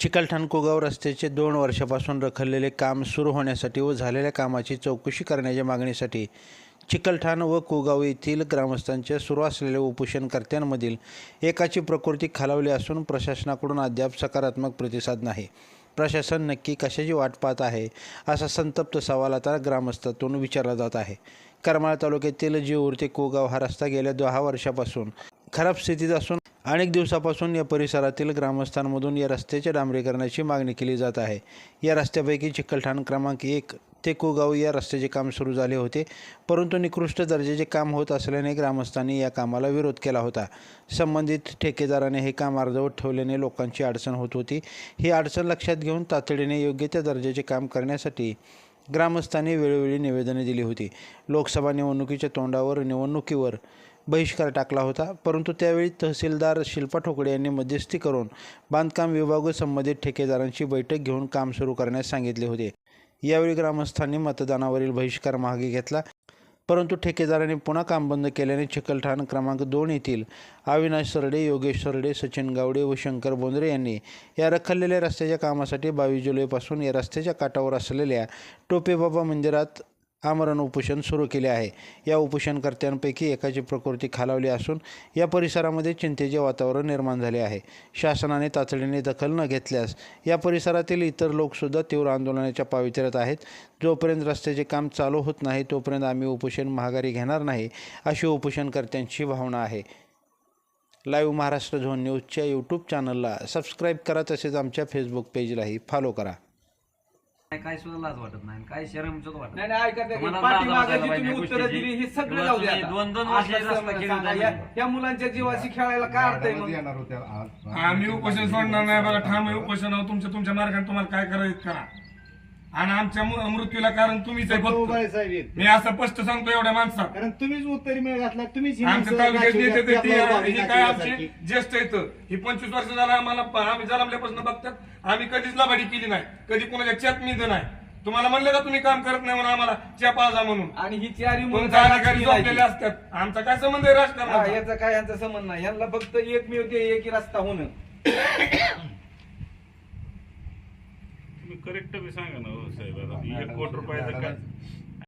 चिकलठाण कुगाव रस्त्याचे दोन वर्षापासून रखडलेले काम सुरू होण्यासाठी व झालेल्या कामाची चौकशी करण्याच्या मागणीसाठी चिकलठाण व कुगाव येथील ग्रामस्थांच्या सुरू असलेल्या उपोषणकर्त्यांमधील एकाची प्रकृती खालावली असून प्रशासनाकडून अद्याप सकारात्मक प्रतिसाद नाही. प्रशासन नक्की कशाची वाट पाहत आहे असा संतप्त सवाल आता ग्रामस्थातून विचारला जात आहे. करमाळा तालुक्यातील जीवूर ते कोगाव हा रस्ता गेल्या दहा वर्षापासून खराब स्थितीत असून अनेक दिवसापासून या परिसरातील ग्रामस्थांमधून या रस्त्याच्या डांबरीकरणाची मागणी केली जात आहे. या रस्त्यापैकी चिकलठाण क्रमांक एक ते कोगाव या रस्त्याचे काम सुरू झाले होते परंतु निकृष्ट दर्जाचे काम होत असल्याने ग्रामस्थांनी या कामाला विरोध केला होता. संबंधित ठेकेदाराने हे काम अर्धवट ठेवल्याने लोकांची अडचण होत होती. ही अडचण लक्षात घेऊन तातडीने योग्य त्या दर्जाचे काम करण्यासाठी ग्रामस्थांनी वेळोवेळी निवेदने दिली होती. लोकसभा निवडणुकीच्या तोंडावर निवडणुकीवर बहिष्कार टाकला होता. परंतु त्यावेळी तहसीलदार शिल्पा ठोकडे यांनी मध्यस्थी करून बांधकाम विभाग संबंधित ठेकेदारांची बैठक घेऊन काम सुरू करण्यास सांगितले होते. यावेळी ग्रामस्थांनी मतदानावरील बहिष्कार मागे घेतला. परंतु ठेकेदाराने पुन्हा काम बंद केल्याने चिकलठाण क्रमांक दोन येथील अविनाश सरडे योगेश सरडे सचिन गावडे व शंकर बोंद्रे यांनी या रखडलेल्या रस्त्याच्या कामासाठी बावीस जुलैपासून या रस्त्याच्या काठावर असलेल्या टोपेबाबा मंदिरात आमरण उपोषण सुरू केले आहे. या उपोषणकर्त्यांपैकी एकाची प्रकृती खालावली असून या परिसरामध्ये चिंतेचे वातावरण निर्माण झाले आहे. शासनाने तातडीने दखल न घेतल्यास या परिसरातील इतर लोकसुद्धा तीव्र आंदोलनाच्या पावित्र्यात आहेत. जोपर्यंत रस्त्याचे काम चालू होत नाही तोपर्यंत आम्ही उपोषण महागारी घेणार नाही अशी उपोषणकर्त्यांची भावना आहे. लाईव्ह महाराष्ट्र झोन न्यूजच्या यूट्यूब चॅनलला सबस्क्राईब करा तसेच आमच्या फेसबुक पेजलाही फॉलो करा. काय काय सुद्धा लाज वाटत नाही काय शरम सुद्धा वाटत नाही नाही ऐका ते तुम्हाला पाठीमागे लाज वाटायला जी तुम्ही पाहिजे उत्तरं गोष्टीची. दिली हे सगळं तुला जाऊ द्या तुम्ही आता. दोन दोन वर्ष असं रस्ता समजा, केला सांगा, नाही. या- या मुलांच्या जीवाशी खेळायला काय अर्थ आहे मग येणार होत्या आज. आम्ही उपोषण सोडणार नाही बघा ठाम आहे उपोषण तुमच्या तुमच्या मार्गाने तुम्हाला काय करायचं करा आणि आमच्या मु- मृत्यूला कारण तुम्हीच आहे फक्त. उभा साहेब. मी असं स्पष्ट सांगतो एवढ्या माणसात कारण तुम्हीच उत्तरी मेळ घातला तुम्हीच ही आमच्या माणसं तालुक्यात दाखवली, नेते ते- आपल्या ते- उभारी हे काय आमचे. ज्येष्ठ येतं ही पंचवीस वर्ष झाला आम्हाला आम्ही जन्मल्यापासून बघतात. आम्ही कधीच लबाडी केली नाही. कधी कोणाच्या चेत मी नाही. तुम्हाला म्हणलं का तुम्ही काम करत नाही म्हणून आम्हाला? च्या पाजा म्हणून. आणि ही चारी मुलं तुमचा काय अधिकारी राजकीय झोपलेले नाही. असतात. आमचा काय संबंध आहे हा, राजकारणाचा याचा काय यांचा संबंध नाही. यांना फक्त एकमेव ते एक रस्ता होणं. तुम्ही करेक्ट बी सांगा ना हो साहेब. आता एक कोटी रुपयाचं काय?